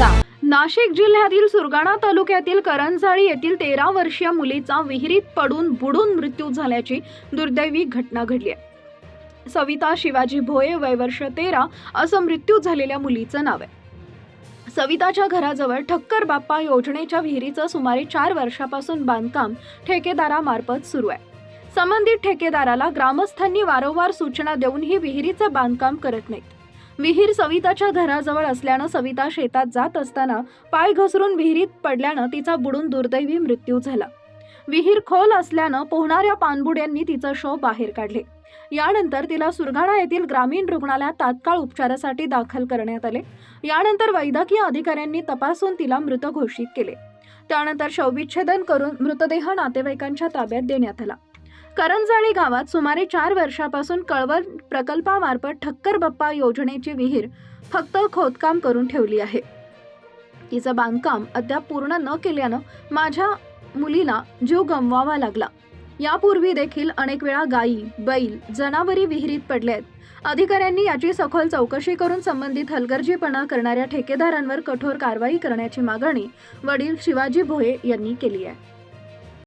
नाशिक जिल्ह्यातील सुरगाणा तालुक्यातील करंजाळी येथील तेरा वर्षीय मुलीचा विहिरीत पडून बुडून मृत्यू झाल्याची दुर्दैवी घटना घडली आहे. सविता शिवाजी भोये वय वर्ष तेरा असं मृत्यू झालेल्या मुलीचं नाव आहे. सविताच्या घराजवळ ठक्कर बाप्पा योजनेच्या विहिरीचं सुमारे चार वर्षापासून बांधकाम ठेकेदारामार्फत सुरू आहे. संबंधित ठेकेदाराला ग्रामस्थांनी वारंवार सूचना देऊन ही विहिरीचं बांधकाम करत नाहीत. विहीर सविताच्या घराजवळ असल्यानं सविता शेतात जात असताना पाय घसरून विहिरीत पडल्यानं तिचा बुडून दुर्दैवी मृत्यू झाला. विहीर खोल असल्यानं पोहणाऱ्या पाणबुड्यांनी तिचं शव बाहेर काढले. यानंतर तिला सुरगाणा येथील ग्रामीण रुग्णालयात तात्काळ उपचारासाठी दाखल करण्यात आले. यानंतर वैद्यकीय अधिकाऱ्यांनी तपासून तिला मृत घोषित केले. त्यानंतर शवविच्छेदन करून मृतदेह नातेवाईकांच्या ताब्यात देण्यात आला. करंजाळी गावात सुमारे चार वर्षापासून कळवण प्रकल्पामार्फत ठक्कर बप्पा योजनेची विहीर फक्त खोदकाम करून ठेवली आहे. तिचं बांधकाम अद्याप पूर्ण न केल्यानं माझ्या मुलीला जीव गमवावा लागला. यापूर्वी देखील अनेक वेळा गायी बैल जनावरी विहिरीत पडले आहेत अधिकाऱ्यांनी याची सखोल चौकशी करून संबंधित हलगर्जीपणा करणाऱ्या ठेकेदारांवर कठोर कारवाई करण्याची मागणी वडील शिवाजी भोये यांनी केली आहे.